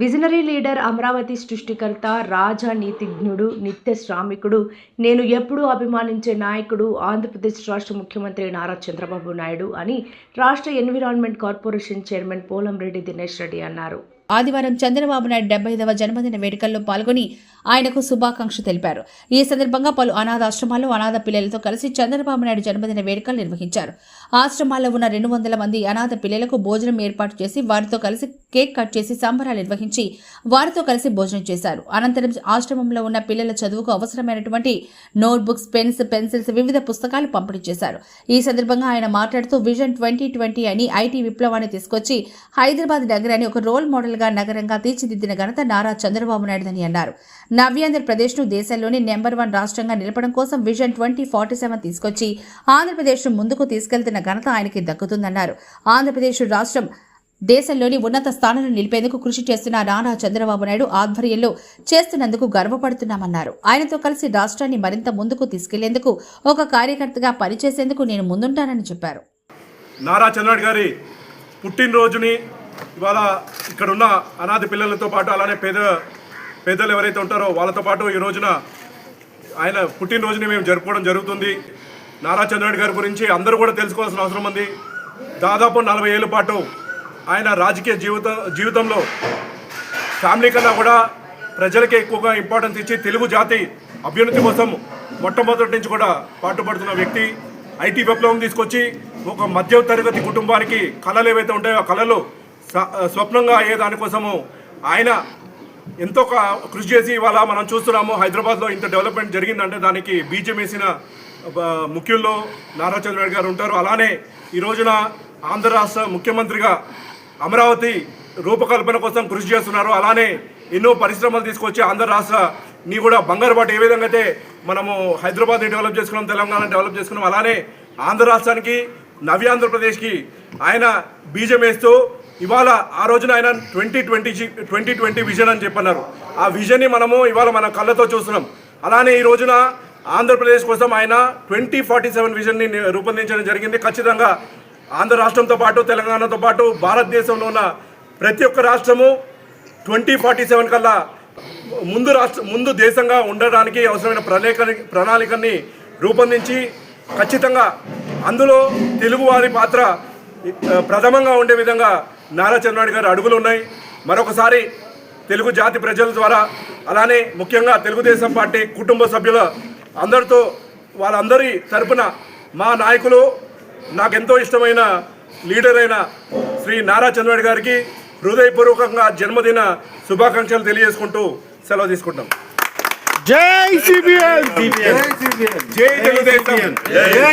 Visionary leader Amaravati సృష్టికర్త రాజా నీతిజ్ఞుడు నిత్య శ్రామికుడు నేను ఎప్పుడూ అభిమానించే నాయకుడు ఆంధ్రప్రదేశ్ రాష్ట్ర ముఖ్యమంత్రి నారా చంద్రబాబు నాయుడు అని రాష్ట్ర environment corporation chairman Polamreddy Dinesh Reddy అన్నారు. ఆదివారం చంద్రబాబు నాయుడు డెబ్బై ఐదవ జన్మదిన వేడుకల్లో పాల్గొని ఆయనకు శుభాకాంక్షలు తెలిపారు. ఈ సందర్భంగా పలు అనాథ ఆశ్రమాల్లో అనాథ పిల్లలతో కలిసి చంద్రబాబు నాయుడు జన్మదిన వేడుకలు నిర్వహించారు. ఆశ్రమాల్లో ఉన్న రెండు వందల మంది అనాథ పిల్లలకు భోజనం ఏర్పాటు చేసి వారితో కలిసి కేక్ కట్ చేసి సంబరాలు నిర్వహించి వారితో కలిసి భోజనం చేశారు. అనంతరం ఆశ్రమంలో ఉన్న పిల్లల చదువుకు అవసరమైనటువంటి నోట్బుక్స్ పెన్స్ పెన్సిల్స్ వివిధ పుస్తకాలు పంపిణీ చేశారు. ఈ సందర్భంగా ఆయన మాట్లాడుతూ విజన్ ట్వంటీ ట్వంటీ అని ఐటీ విప్లవాన్ని తీసుకొచ్చి హైదరాబాద్ నగరాన్ని ఒక రోల్ మోడల్ గా నగరంగా తీర్చిదిద్దిన ఘనత నారా చంద్రబాబు నాయుడుదని అన్నారు. నవ్యాంధ్రప్రదేశ్ను దేశంలోని నెంబర్ వన్ రాష్ట్రంగా నిలపడం కోసం విజన్ ట్వంటీ ఫార్టీ సెవెన్ తీసుకొచ్చి ఆంధ్రప్రదేశ్ను ముందుకు తీసుకెళ్తున్న ఘనత ఆయనకి దక్కుతుందన్నారు. ఆంధ్రప్రదేశ్ రాష్ట్రం దేశంలోని ఉన్నత స్థానాలను నిలిపేందుకు కృషి చేస్తున్న నారా చంద్రబాబు నాయుడు ఆధ్వర్యంలో చేస్తున్నందుకు గర్వపడుతున్నామన్నారు. ఆయనతో కలిసి రాష్ట్రాన్ని మరింత ముందుకు తీసుకెళ్ళేందుకు ఒక కార్యకర్తగా పనిచేసేందుకు నేను ముందుంటానని చెప్పారు. నారా చంద్రబాబు గారి పుట్టినరోజుని ఇవాళ ఇక్కడ ఉన్న అనాథ పిల్లలతో పాటు అలానే పేద పేదలు ఎవరైతే ఉంటారో వాళ్ళతో పాటు ఈ రోజున ఆయన పుట్టినరోజుని మేము జరుపుకోవడం జరుగుతుంది. నారా చంద్రరెడ్డి గారి గురించి అందరూ కూడా తెలుసుకోవాల్సిన అవసరం ఉంది. దాదాపు నలభై ఏళ్ళ పాటు ఆయన రాజకీయ జీవిత జీవితంలో ఫ్యామిలీ కన్నా కూడా ప్రజలకే ఎక్కువగా ఇంపార్టెన్స్ ఇచ్చి తెలుగు జాతి అభ్యున్నతి కోసం మొట్టమొదటి నుంచి కూడా పాటుపడుతున్న వ్యక్తి. ఐటీ విప్లవం తీసుకొచ్చి ఒక మధ్య తరగతి కుటుంబానికి కళలు ఏవైతే ఉంటాయో ఆ కళలు స్వప్నంగా అయ్యే దానికోసము ఆయన ఎంతో కృషి చేసి ఇవాళ మనం చూస్తున్నాము హైదరాబాద్లో ఇంత డెవలప్మెంట్ జరిగిందంటే దానికి బీజం వేసిన ముఖ్యుల్లో నారా చంద్రబాబు గారు ఉంటారు. అలానే ఈ రోజున ఆంధ్ర రాష్ట్ర ముఖ్యమంత్రిగా అమరావతి రూపకల్పన కోసం కృషి చేస్తున్నారు. అలానే ఎన్నో పరిశ్రమలు తీసుకొచ్చి ఆంధ్ర రాష్ట్ర నీ కూడా బంగారు బాట ఏ విధంగా అయితే మనము హైదరాబాద్ని డెవలప్ చేసుకున్నాం తెలంగాణ డెవలప్ చేసుకున్నాం అలానే ఆంధ్ర రాష్ట్రానికి నవ్యాంధ్రప్రదేశ్కి ఆయన బీజం వేస్తూ ఇవాళ ఆ రోజున ఆయన twenty twenty twenty twenty vision అని చెప్పన్నారు. ఆ విజన్ని మనము ఇవాళ మన కళ్ళతో చూస్తున్నాం. అలానే ఈ రోజున ఆంధ్రప్రదేశ్ కోసం ఆయన ట్వంటీ ఫార్టీ సెవెన్ విజన్ని రూపొందించడం జరిగింది. ఖచ్చితంగా ఆంధ్ర రాష్ట్రంతో పాటు తెలంగాణతో పాటు భారతదేశంలో ఉన్న ప్రతి ఒక్క రాష్ట్రము ట్వంటీ ఫార్టీ సెవెన్ కల్లా ముందు రాష్ట్ర ముందు దేశంగా ఉండడానికి అవసరమైన ప్రణాళిక ప్రణాళికని రూపొందించి ఖచ్చితంగా అందులో తెలుగువారి పాత్ర ప్రథమంగా ఉండే విధంగా నారా చంద్రబాబు గారి అడుగులు ఉన్నాయి. మరొకసారి తెలుగు జాతి ప్రజల ద్వారా అలానే ముఖ్యంగా తెలుగుదేశం పార్టీ కుటుంబ సభ్యుల అందరితో వాళ్ళందరి తరపున మా నాయకులు నాకెంతో ఇష్టమైన లీడర్ అయిన శ్రీ నారా చంద్రబాబు గారికి హృదయపూర్వకంగా జన్మదిన శుభాకాంక్షలు తెలియజేసుకుంటూ సెలవు తీసుకుంటాం. జై సిబిఎన్ జై తెలుగుదేశం. జై